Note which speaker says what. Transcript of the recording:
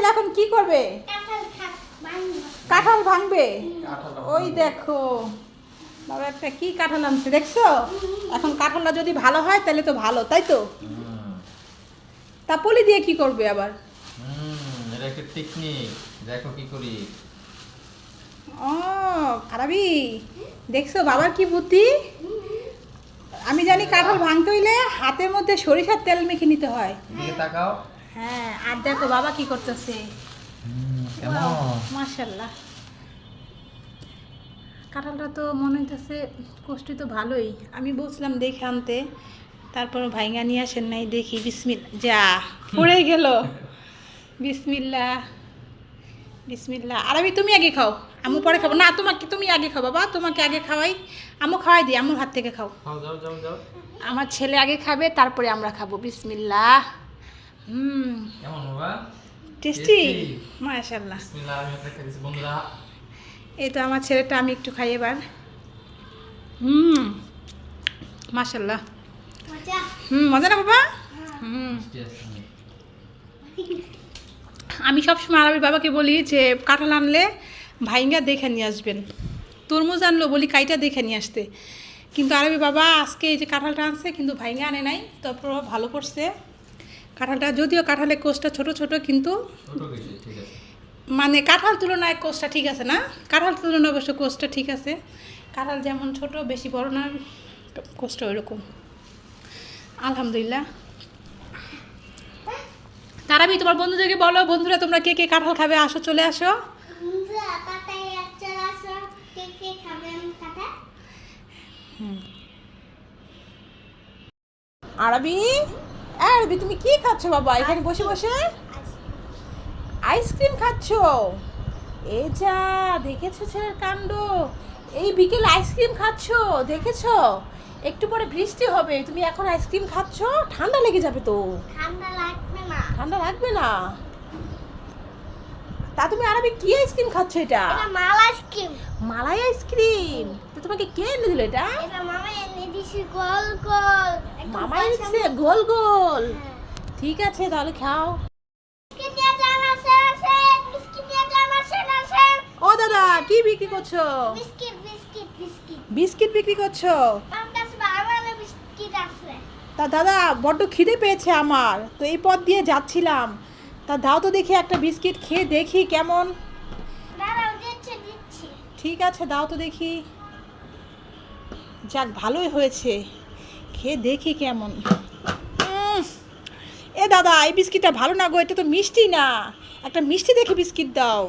Speaker 1: ছেলে এখন কি করবে?
Speaker 2: কাঁঠাল ভাঙবো?
Speaker 1: ওই দেখো। বাবা একটা কি কাঁঠাল আনছে দেখছ? এখন কাঁঠালটা যদি ভালো হয় তাহলে তো ভালো তাই তো? তা পলি দিয়ে কি করবে আবার?
Speaker 3: এটা একটা টেকনিক দেখো কি করি।
Speaker 1: ও আরবি দেখছ বাবার কি বুদ্ধি? আমি জানি কাঁঠাল ভাঙতে হইলে হাতের মধ্যে সরিষার তেল মেখে নিতে হয়।
Speaker 3: তাকাও।
Speaker 1: হ্যাঁ আর দেখো বাবা কি করতেছে। মার্শাল্লাহ কাঁঠালটা তো মনে হইতেছে কষ্টি তো ভালোই। আমি বলছিলাম দেখে আনতে তারপর ভাইঙ্গা নিয়ে আসেন নাই দেখি বিসমিল যা পড়ে গেল। বিসমিল্লা বিসমিল্লা। আর আমি তুমি আগে খাও। আমু পরে খাব। না তোমাকে তুমি আগে খাও বাবা তোমাকে আগে খাওয়াই। আমু খাওয়াই দিই আমুর হাত থেকে খাও। আমার ছেলে আগে খাবে তারপরে আমরা খাব। বিসমিল্লা। হুম।
Speaker 3: কেমন বাবা?
Speaker 1: টেস্টি?
Speaker 3: Tasty?
Speaker 1: মাশাল্লাহ
Speaker 3: বিসমিল্লাহ আমি আপনাকে দিচ্ছি বন্ধুরা
Speaker 1: এই তো আমার ছেলেটা আমি একটু খাই এবার। হুম। মাশাল্লাহ হুম মজা না বাবা? হুম।
Speaker 3: আছে। অনেক।
Speaker 1: আমি সবসময় আরবি বাবাকে বলি যে কাঁঠাল আনলে ভাইঙ্গা দেখে নিয়ে আসবেন। তরমুজ আনলো বলি কাইটা দেখে নিয়ে আসতে। কিন্তু আরবি বাবা আজকে এই যে কাঁঠালটা আনছে কিন্তু ভাইঙ্গা আনে নাই। তারপর ভালো করছে কাঁঠালটা যদিও কাঁঠালের কোষটা ছোট ছোট কিন্তু
Speaker 3: ছোট কিছু ঠিক আছে।
Speaker 1: মানে কাঁঠাল তুলনায় কোষটা ঠিক আছে না? কাঁঠাল তুলনায় অবশ্য কোষটা ঠিক আছে। কাঁঠাল যেমন ছোট বেশি বড় না কোষটা ওইরকম। আলহামদুলিল্লাহ। তারাবি তোমার বন্ধুদেরকে বলো বন্ধুরা তোমরা কে কে কাঁঠাল খাবে? আসো চলে আসো। আরবি? আরবি তুমি কি খাচ্ছ বাবা? এখানে বসে বসে? আইসক্রিম খাচ্ছ? এ যা দেখেছ ছেলের কাণ্ড? এই বিকেলে আইসক্রিম খাচ্ছ দেখেছ? একটু পরে বৃষ্টি হবে তুমি এখন আইসক্রিম খাচ্ছ? ঠান্ডা লেগে যাবে তো।
Speaker 2: ঠান্ডা লাগবে না।
Speaker 1: ঠান্ডা লাগবে না? তা তুমি আরবি কি আইসক্রিম খাচ্ছ এটা?
Speaker 2: এটা মাল আইসক্রিম
Speaker 1: মালাই আইসক্রিম তো তোমাকে কে এনে দিল এটা?
Speaker 2: এটা মামা এনে দিছি গোল গোল।
Speaker 1: মামা
Speaker 2: পয়সা
Speaker 1: গোল গোল।
Speaker 2: হ্যাঁ।
Speaker 1: ঠিক আছে তাহলে খাও। ও দাদা কি বিক্রি করছ?
Speaker 2: বিস্কিট
Speaker 1: বিক্রি করছ? তা দাদা বড্ড খিদে পেয়েছে আমার। তো এই পথ দিয়ে যাচ্ছিলাম। তা দাও তো দেখি একটা বিস্কিট খেয়ে দেখি কেমন। ঠিক আছে দাও তো দেখি। যাক ভালোই হয়েছে। খেয়ে দেখি কেমন। এ দাদা, এই বিস্কিটটা ভালো না গো, এটা তো মিষ্টি না। একটা মিষ্টি দেখি বিস্কিট দাও।